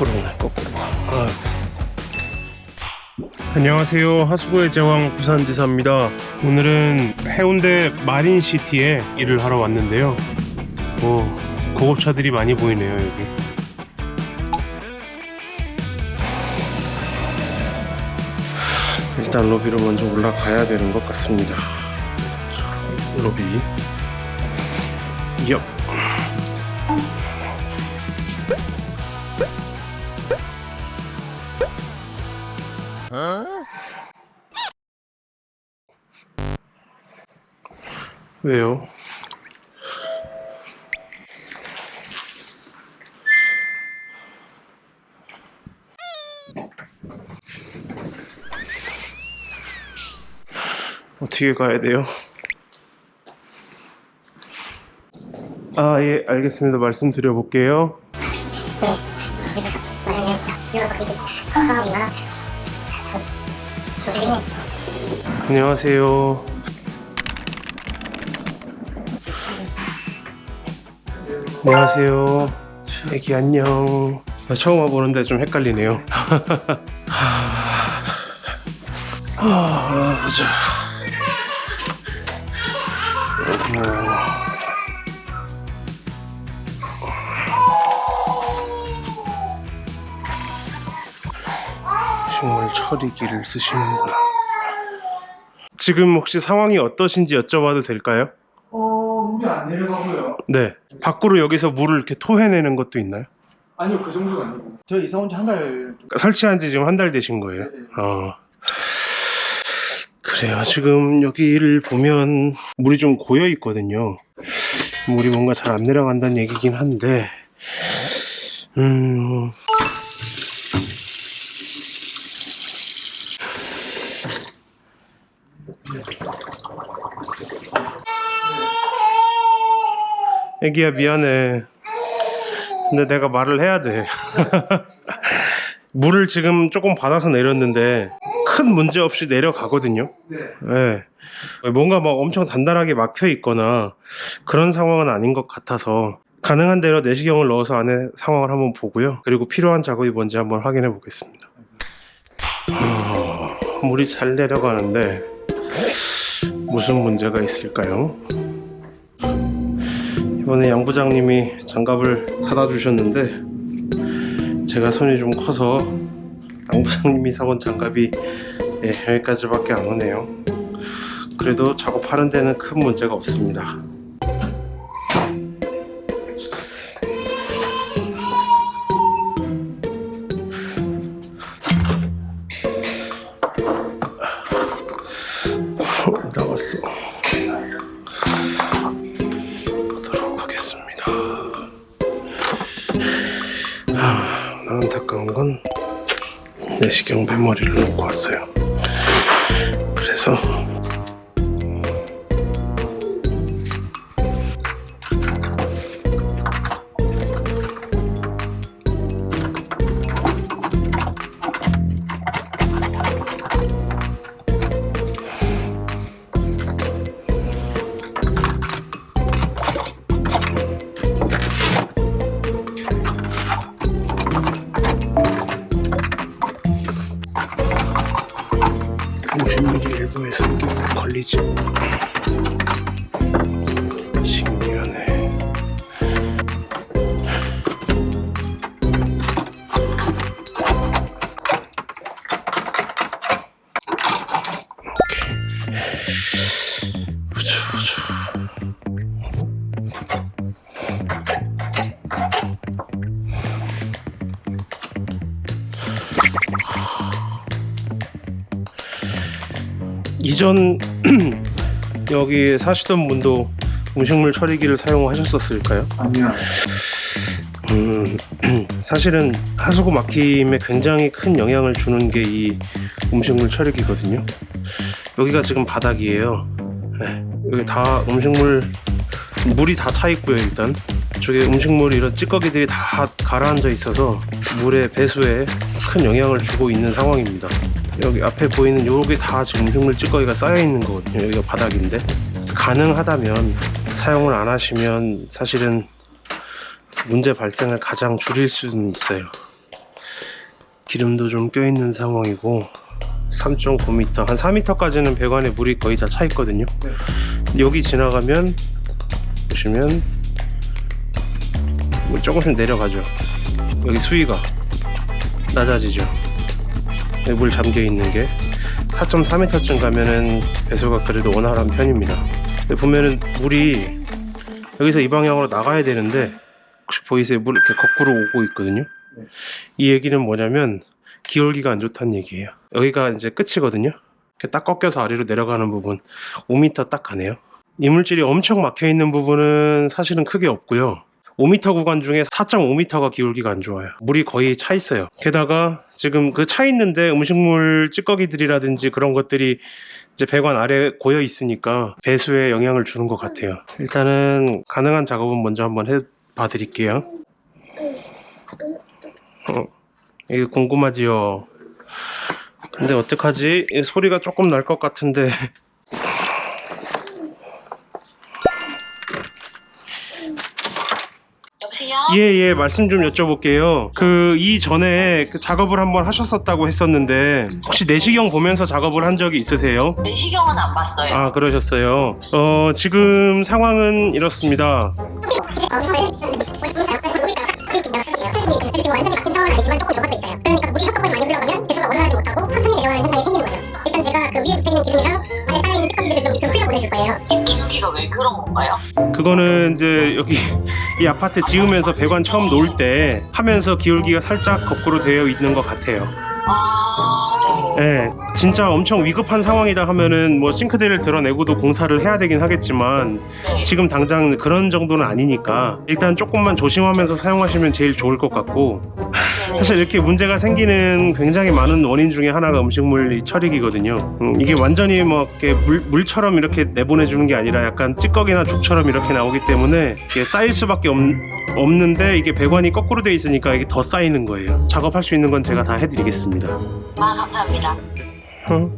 거꾸로 오네 거꾸로. 아. 안녕하세요. 하수구의 제왕 부산지사입니다. 오늘은 해운대 마린시티에 일을 하러 왔는데요. 오 고급차들이 많이 보이네요 여기. 일단 로비로 먼저 올라가야 되는 것 같습니다. 로비. 엽 왜요? 어떻게 가야 돼요? 아, 예, 알겠습니다. 말씀드려 볼게요. 안녕하세요. 안녕하세요. 애기 안녕. 나 처음 와보는데 좀 헷갈리네요. 아, 보자. 식물 처리기를 쓰시는구나. 지금 혹시 상황이 어떠신지 여쭤봐도 될까요? 어, 물이 안 내려가고요. 네. 밖으로 여기서 물을 이렇게 토해내는 것도 있나요? 아니요, 그 정도가 아니고. 저 이사 온 지 한 달. 설치한 지 지금 한 달 되신 거예요? 네, 네. 어. 그래요. 지금 여기를 보면 물이 좀 고여 있거든요. 물이 뭔가 잘 안 내려간다는 얘기긴 한데, 음. 애기야, 미안해. 근데 내가 말을 해야 돼. 물을 지금 조금 받아서 내렸는데 큰 문제 없이 내려가거든요. 네. 예. 뭔가 막 엄청 단단하게 막혀 있거나 그런 상황은 아닌 것 같아서 가능한 대로 내시경을 넣어서 안에 상황을 한번 보고요. 그리고 필요한 작업이 뭔지 한번 확인해 보겠습니다. 어, 물이 잘 내려가는데 무슨 문제가 있을까요? 이번에 양 부장님이 장갑을 사다 주셨는데 제가 손이 좀 커서 양 부장님이 사온 장갑이 예, 여기까지밖에 안 오네요. 그래도 작업하는 데는 큰 문제가 없습니다. 내시경 메모리를 놓고 왔어요. 그래서 이전 여기 사시던 분도 음식물 처리기를 사용하셨었을까요? 아니요. 음, 사실은 하수구 막힘에 굉장히 큰 영향을 주는 게 이 음식물 처리기거든요. 여기가 지금 바닥이에요. 네, 여기 다 음식물 물이 다 차 있고요 일단 저기 음식물 이런 찌꺼기들이 다 가라앉아 있어서 물의 배수에 큰 영향을 주고 있는 상황입니다. 여기 앞에 보이는 요게 다 지금 음식물 찌꺼기가 쌓여 있는 거거든요. 여기가 바닥인데 그래서 가능하다면 사용을 안 하시면 사실은 문제 발생을 가장 줄일 수는 있어요. 기름도 좀 껴있는 상황이고 3.9m 한 4m까지는 배관에 물이 거의 다 차 있거든요 네. 여기 지나가면 보시면 물 조금씩 내려가죠 여기 수위가 낮아지죠 여기 물 잠겨 있는 게 4.4m쯤 가면은 배수가 그래도 원활한 편입니다. 근데 보면은 물이 여기서 이 방향으로 나가야 되는데 혹시 보이세요? 물 이렇게 거꾸로 오고 있거든요. 네. 이 얘기는 뭐냐면 기울기가 안 좋다는 얘기예요. 여기가 이제 끝이거든요. 이렇게 딱 꺾여서 아래로 내려가는 부분 5m 딱 가네요. 이물질이 엄청 막혀 있는 부분은 사실은 크게 없고요 5m 구간 중에 4.5m가 기울기가 안 좋아요. 물이 거의 차 있어요. 게다가 지금 그 차 있는데 음식물 찌꺼기들이라든지 그런 것들이 이제 배관 아래 고여 있으니까 배수에 영향을 주는 것 같아요. 일단은 가능한 작업은 먼저 한번 해 봐 드릴게요. 어, 이게 궁금하지요? 근데 어떡하지? 이 소리가 조금 날 것 같은데 여보세요? 예, 예, 말씀 좀 여쭤볼게요. 그, 이전에 그 작업을 한번 하셨었다고 했었는데, 혹시 내시경 보면서 작업을 한 적이 있으세요? 내시경은 안 봤어요. 아, 그러셨어요. 어, 지금 상황은 이렇습니다. 지금 완전히 막힌 상황은 아니지만 조금 녹아져 있어요. 그러니까 물이 한꺼번에 많이 흘러가면 배수가 원활하지 못하고 천천히 내려가는 현상이 생기는 거죠. 일단 제가 그 위에 붙어 있는 기름이랑 안에 쌓여 있는 찌꺼기들을 좀 밑으로 흘려 보내줄 거예요. 이 기울기가 왜 그런 건가요? 그거는 이제 여기 이 아파트 지으면서 배관 처음 놓을 때 하면서 기울기가 살짝 거꾸로 되어 있는 것 같아요. 아, 네. 예, 진짜 엄청 위급한 상황이다 하면은 뭐 싱크대를 드러내고도 공사를 해야 되긴 하겠지만 네. 지금 당장 그런 정도는 아니니까 일단 조금만 조심하면서 사용하시면 제일 좋을 것 같고. 사실 이렇게 문제가 생기는 굉장히 많은 원인 중에 하나가 음식물 이 처리기거든요. 음, 이게 완전히 뭐 이렇게 물, 물처럼 이렇게 내보내주는 게 아니라 약간 찌꺼기나 죽처럼 이렇게 나오기 때문에 이게 쌓일 수밖에 없, 없는데 이게 배관이 거꾸로 돼 있으니까 이게 더 쌓이는 거예요. 작업할 수 있는 건 제가 다 해드리겠습니다. 아, 감사합니다. 응?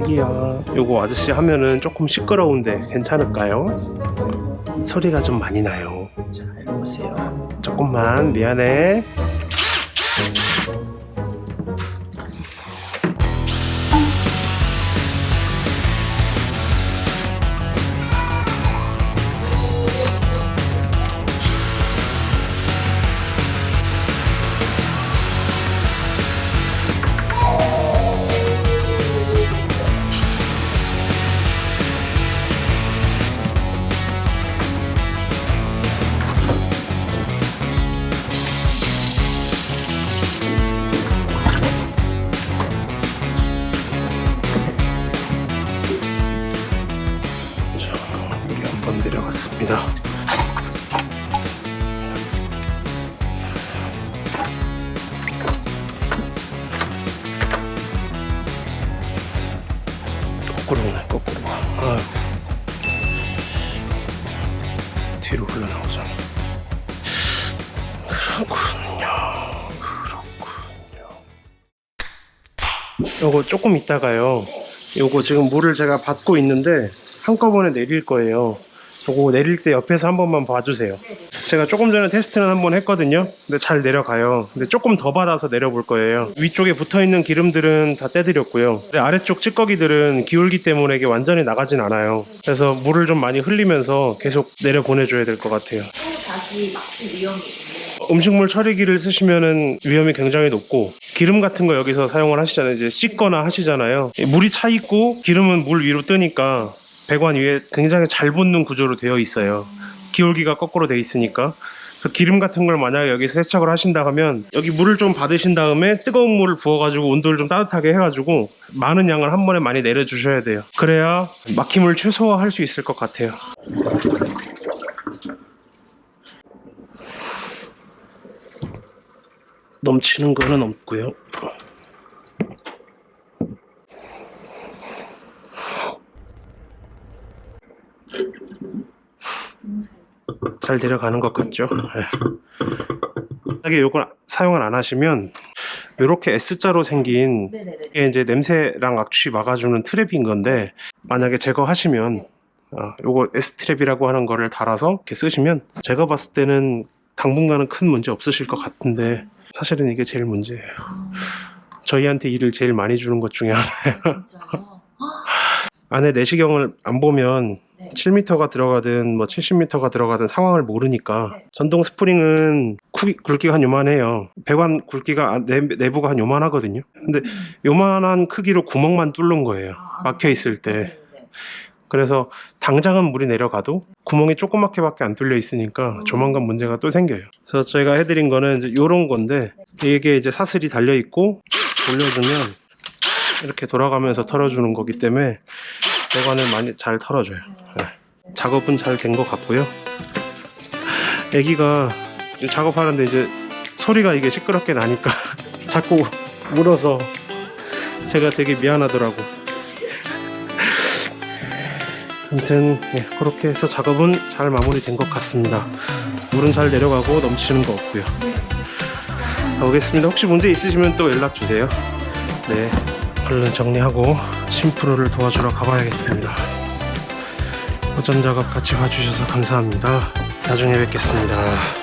여기야. 요거 아저씨 하면은 조금 시끄러운데 괜찮을까요? 소리가 좀 많이 나요. 자, 이리 보세요. 조금만 미안해. 한번 내려갔습니다. 거꾸로 오네, 거꾸로. 아유. 뒤로 흘러나오잖아. 그렇군요. 그렇군요. 요거 조금 있다가요. 요거 지금 물을 제가 받고 있는데 한꺼번에 내릴 거예요. 요거 내릴 때 옆에서 한 번만 봐주세요. 제가 조금 전에 테스트는 한 번 했거든요. 근데 잘 내려가요. 근데 조금 더 받아서 내려볼 거예요. 위쪽에 붙어 있는 기름들은 다 떼드렸고요. 근데 아래쪽 찌꺼기들은 기울기 때문에 이게 완전히 나가진 않아요. 그래서 물을 좀 많이 흘리면서 계속 내려 보내줘야 될 것 같아요. 다시 막힐 위험이. 음식물 처리기를 쓰시면은 위험이 굉장히 높고 기름 같은 거 여기서 사용을 하시잖아요. 이제 씻거나 하시잖아요. 물이 차 있고 기름은 물 위로 뜨니까 배관 위에 굉장히 잘 붙는 구조로 되어 있어요. 기울기가 거꾸로 돼 있으니까. 그래서 기름 같은 걸 만약에 여기 세척을 하신다 하면 여기 물을 좀 받으신 다음에 뜨거운 물을 부어가지고 온도를 좀 따뜻하게 해가지고 많은 양을 한 번에 많이 내려주셔야 돼요. 그래야 막힘을 최소화할 수 있을 것 같아요. 넘치는 거는 없고요. 잘 내려가는 것 같죠? 네. 만약에 이걸 사용을 안 하시면 이렇게 S자로 생긴 네네네. 이게 이제 냄새랑 악취 막아주는 트랩인 건데 만약에 제거하시면 어, 요거 S트랩이라고 하는 거를 달아서 이렇게 쓰시면 제가 봤을 때는 당분간은 큰 문제 없으실 것 같은데 사실은 이게 제일 문제예요. 저희한테 일을 제일 많이 주는 것 중에 하나. 진짜요? 안에 내시경을 안 보면 네. 7m가 들어가든 뭐 70m가 들어가든 상황을 모르니까 네. 전동 스프링은 굵기, 굵기가 한 요만해요. 배관 굵기가 안- 내, 내부가 한 요만하거든요. 근데 요만한 크기로 구멍만 뚫는 거예요. 막혀 있을 때. 네, 네. 그래서 당장은 물이 내려가도 구멍이 조그맣게밖에 안 뚫려 있으니까 조만간 문제가 또 생겨요. 그래서 저희가 해드린 거는 이제 요런 건데 이게 이제 사슬이 달려 있고 돌려주면 이렇게 돌아가면서 털어주는 거기 때문에 배관을 많이 잘 털어줘요. 네. 작업은 잘 된 것 같고요. 아기가 작업하는데 이제 소리가 이게 시끄럽게 나니까 자꾸 물어서 제가 되게 미안하더라고. 아무튼 예, 그렇게 해서 작업은 잘 마무리된 것 같습니다. 물은 잘 내려가고 넘치는 거 없고요. 가보겠습니다. 혹시 문제 있으시면 또 연락 주세요. 네, 얼른 정리하고 심프로를 도와주러 가봐야겠습니다. 오전 작업 같이 봐주셔서 감사합니다. 나중에 뵙겠습니다.